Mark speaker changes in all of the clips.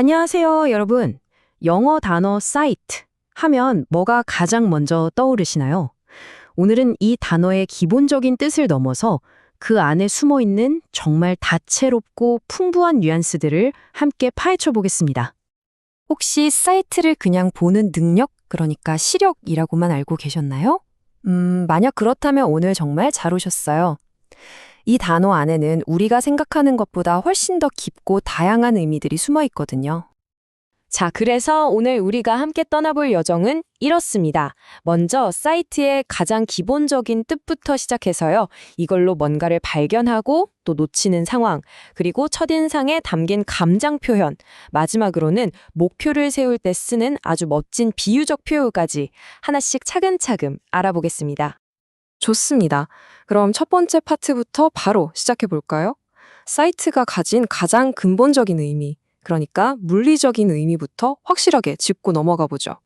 Speaker 1: 안녕하세요, 여러분. 영어 단어 사이트 하면 뭐가 가장 먼저 떠오르시나요? 오늘은 이 단어의 기본적인 뜻을 넘어서 그 안에 숨어 있는 정말 다채롭고 풍부한 뉘앙스들을 함께 파헤쳐 보겠습니다. 혹시 사이트를 그냥 보는 능력, 그러니까 시력이라고만 알고 계셨나요? 음, 만약 그렇다면 오늘 정말 잘 오셨어요. 이 단어 안에는 우리가 생각하는 것보다 훨씬 더 깊고 다양한 의미들이 숨어 있거든요. 자, 그래서 오늘 우리가 함께 떠나볼 여정은 이렇습니다. 먼저 사이트의 가장 기본적인 뜻부터 시작해서요. 이걸로 뭔가를 발견하고 또 놓치는 상황, 그리고 첫인상에 담긴 감정 표현, 마지막으로는 목표를 세울 때 쓰는 아주 멋진 비유적 표현까지 하나씩 차근차근 알아보겠습니다. 좋습니다. 그럼 첫 번째 파트부터 바로 시작해 볼까요? 사이트가 가진 가장 근본적인 의미, 그러니까 물리적인 의미부터 확실하게 짚고 넘어가 보죠.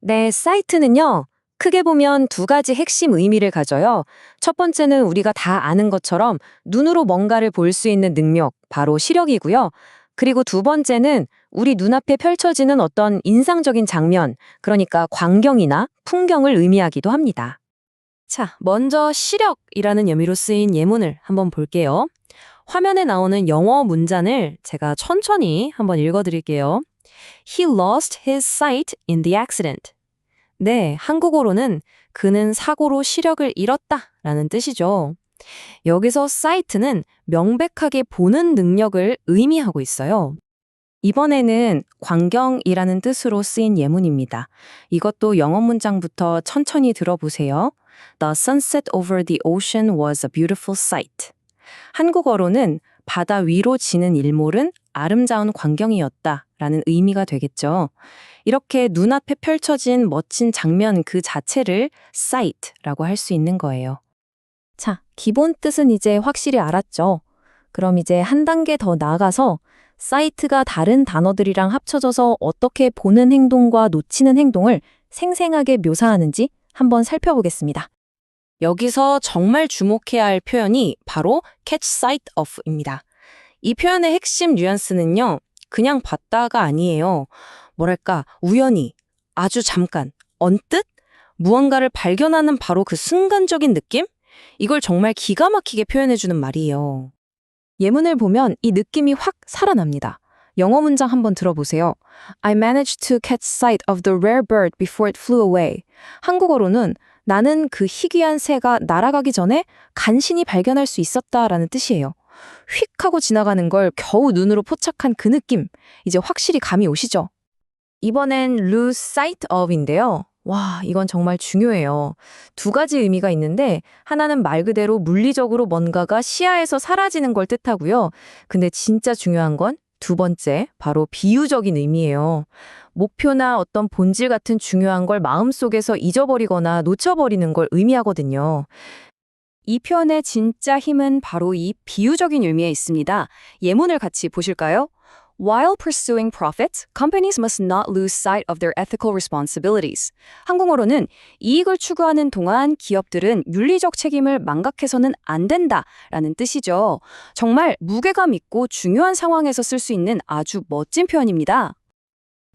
Speaker 1: 네, 사이트는요. 크게 보면 두 가지 핵심 의미를 가져요. 첫 번째는 우리가 다 아는 것처럼 눈으로 뭔가를 볼 수 있는 능력, 바로 시력이고요. 그리고 두 번째는 우리 눈앞에 펼쳐지는 어떤 인상적인 장면, 그러니까 광경이나 풍경을 의미하기도 합니다. 자, 먼저 시력이라는 의미로 쓰인 예문을 한번 볼게요. 화면에 나오는 영어 문장을 제가 천천히 한번 읽어드릴게요. He lost his sight in the accident. 네, 한국어로는 그는 사고로 시력을 잃었다 라는 뜻이죠. 여기서 sight는 명백하게 보는 능력을 의미하고 있어요. 이번에는 광경이라는 뜻으로 쓰인 예문입니다. 이것도 영어 문장부터 천천히 들어보세요. The sunset over the ocean was a beautiful sight. 한국어로는 바다 위로 지는 일몰은 아름다운 광경이었다 라는 의미가 되겠죠. 이렇게 눈앞에 펼쳐진 멋진 장면 그 자체를 sight라고 할 수 있는 거예요. 자, 기본 뜻은 이제 확실히 알았죠. 그럼 이제 한 단계 더 나아가서 사이트가 다른 단어들이랑 합쳐져서 어떻게 보는 행동과 놓치는 행동을 생생하게 묘사하는지 한번 살펴보겠습니다. 여기서 정말 주목해야 할 표현이 바로 catch sight of입니다. 이 표현의 핵심 뉘앙스는요, 그냥 봤다가 아니에요. 뭐랄까, 우연히, 아주 잠깐, 언뜻? 무언가를 발견하는 바로 그 순간적인 느낌? 이걸 정말 기가 막히게 표현해주는 말이에요. 예문을 보면 이 느낌이 확 살아납니다. 영어 문장 한번 들어보세요. I managed to catch sight of the rare bird before it flew away. 한국어로는 나는 그 희귀한 새가 날아가기 전에 간신히 발견할 수 있었다라는 뜻이에요. 휙 하고 지나가는 걸 겨우 눈으로 포착한 그 느낌. 이제 확실히 감이 오시죠? 이번엔 lose sight of인데요. 와, 이건 정말 중요해요. 두 가지 의미가 있는데 하나는 말 그대로 물리적으로 뭔가가 시야에서 사라지는 걸 뜻하고요. 근데 진짜 중요한 건 두 번째, 바로 비유적인 의미예요. 목표나 어떤 본질 같은 중요한 걸 마음속에서 잊어버리거나 놓쳐버리는 걸 의미하거든요. 이 표현의 진짜 힘은 바로 이 비유적인 의미에 있습니다. 예문을 같이 보실까요? While pursuing profits, companies must not lose sight of their ethical responsibilities. 한국어로는 이익을 추구하는 동안 기업들은 윤리적 책임을 망각해서는 안 된다라는 뜻이죠. 정말 무게감 있고 중요한 상황에서 쓸 수 있는 아주 멋진 표현입니다.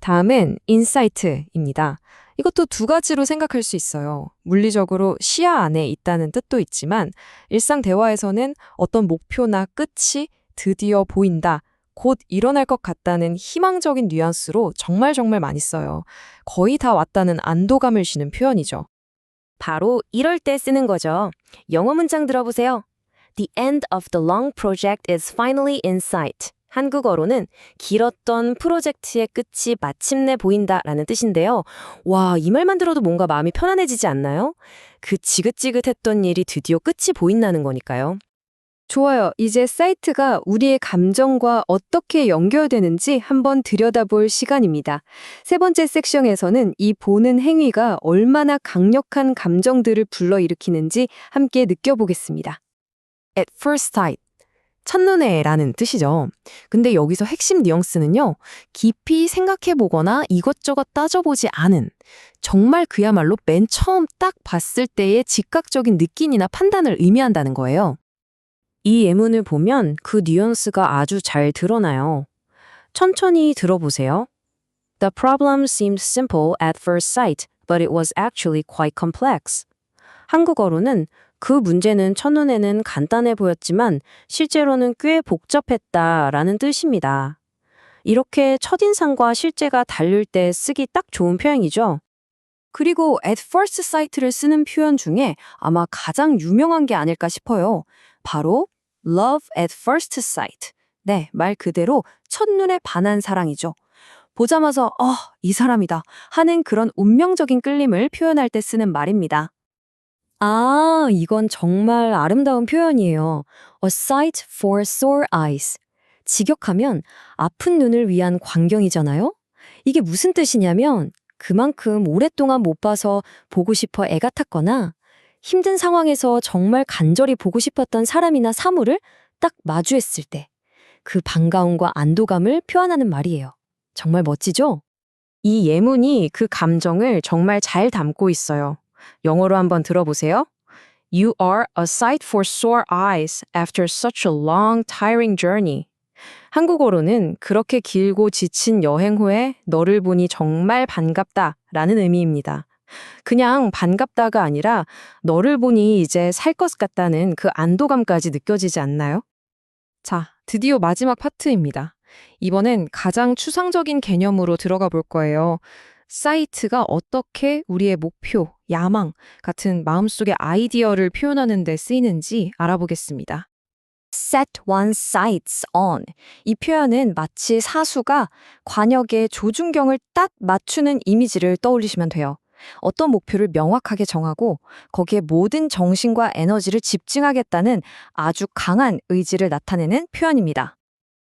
Speaker 1: 다음은 인사이트입니다. 이것도 두 가지로 생각할 수 있어요. 물리적으로 시야 안에 있다는 뜻도 있지만 일상 대화에서는 어떤 목표나 끝이 드디어 보인다. 곧 일어날 것 같다는 희망적인 뉘앙스로 정말 정말 많이 써요. 거의 다 왔다는 안도감을 주는 표현이죠. 바로 이럴 때 쓰는 거죠. 영어 문장 들어보세요. The end of the long project is finally in sight. 한국어로는 길었던 프로젝트의 끝이 마침내 보인다 라는 뜻인데요. 와, 이 말만 들어도 뭔가 마음이 편안해지지 않나요? 그 지긋지긋했던 일이 드디어 끝이 보인다는 거니까요. 좋아요. 이제 사이트가 우리의 감정과 어떻게 연결되는지 한번 들여다볼 시간입니다. 세 번째 섹션에서는 이 보는 행위가 얼마나 강력한 감정들을 불러일으키는지 함께 느껴보겠습니다. At first sight. 첫눈에라는 뜻이죠. 근데 여기서 핵심 뉘앙스는요. 깊이 생각해보거나 이것저것 따져보지 않은 정말 그야말로 맨 처음 딱 봤을 때의 즉각적인 느낌이나 판단을 의미한다는 거예요. 이 예문을 보면 그 뉘앙스가 아주 잘 드러나요. 천천히 들어보세요. The problem seemed simple at first sight, but it was actually quite complex. 한국어로는 그 문제는 첫눈에는 간단해 보였지만 실제로는 꽤 복잡했다 라는 뜻입니다. 이렇게 첫인상과 실제가 다를 때 쓰기 딱 좋은 표현이죠. 그리고 at first sight를 쓰는 표현 중에 아마 가장 유명한 게 아닐까 싶어요. 바로 love at first sight. 네, 말 그대로 첫눈에 반한 사랑이죠. 보자마자 어, 이 사람이다 하는 그런 운명적인 끌림을 표현할 때 쓰는 말입니다. 아, 이건 정말 아름다운 표현이에요. A sight for sore eyes. 직역하면 아픈 눈을 위한 광경이잖아요? 이게 무슨 뜻이냐면 그만큼 오랫동안 못 봐서 보고 싶어 애가 탔거나 힘든 상황에서 정말 간절히 보고 싶었던 사람이나 사물을 딱 마주했을 때 그 반가움과 안도감을 표현하는 말이에요. 정말 멋지죠? 이 예문이 그 감정을 정말 잘 담고 있어요. 영어로 한번 들어보세요. You are a sight for sore eyes after such a long, tiring journey. 한국어로는 그렇게 길고 지친 여행 후에 너를 보니 정말 반갑다 라는 의미입니다. 그냥 반갑다가 아니라 너를 보니 이제 살 것 같다는 그 안도감까지 느껴지지 않나요?
Speaker 2: 자, 드디어 마지막 파트입니다. 이번엔 가장 추상적인 개념으로 들어가 볼 거예요. 사이트가 어떻게 우리의 목표, 야망 같은 마음속의 아이디어를 표현하는 데 쓰이는지 알아보겠습니다.
Speaker 1: set one's sights on. 이 표현은 마치 사수가 관역의 조준경을 딱 맞추는 이미지를 떠올리시면 돼요. 어떤 목표를 명확하게 정하고 거기에 모든 정신과 에너지를 집중하겠다는 아주 강한 의지를 나타내는 표현입니다.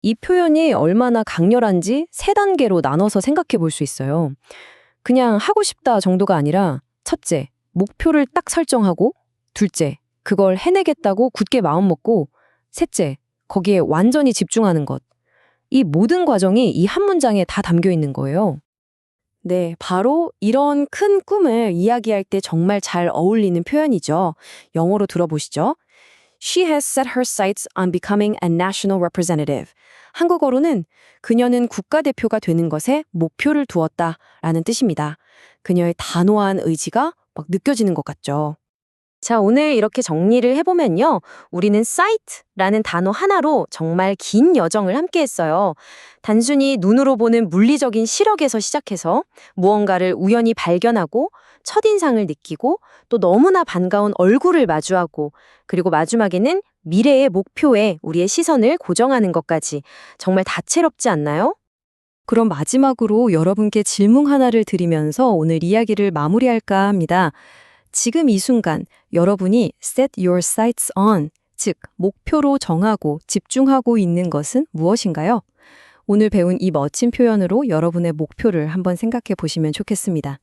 Speaker 1: 이 표현이 얼마나 강렬한지 세 단계로 나눠서 생각해 볼 수 있어요. 그냥 하고 싶다 정도가 아니라 첫째, 목표를 딱 설정하고 둘째, 그걸 해내겠다고 굳게 마음먹고 셋째, 거기에 완전히 집중하는 것. 이 모든 과정이 이 한 문장에 다 담겨 있는 거예요. 네, 바로 이런 큰 꿈을 이야기할 때 정말 잘 어울리는 표현이죠. 영어로 들어보시죠. She has set her sights on becoming a national representative. 한국어로는 그녀는 국가대표가 되는 것에 목표를 두었다 라는 뜻입니다. 그녀의 단호한 의지가 막 느껴지는 것 같죠. 자, 오늘 이렇게 정리를 해보면요. 우리는 sight라는 단어 하나로 정말 긴 여정을 함께 했어요. 단순히 눈으로 보는 물리적인 시력에서 시작해서 무언가를 우연히 발견하고 첫인상을 느끼고 또 너무나 반가운 얼굴을 마주하고 그리고 마지막에는 미래의 목표에 우리의 시선을 고정하는 것까지 정말 다채롭지 않나요? 그럼 마지막으로 여러분께 질문 하나를 드리면서 오늘 이야기를 마무리할까 합니다. 지금 이 순간 여러분이 set your sights on, 즉 목표로 정하고 집중하고 있는 것은 무엇인가요? 오늘 배운 이 멋진 표현으로 여러분의 목표를 한번 생각해 보시면 좋겠습니다.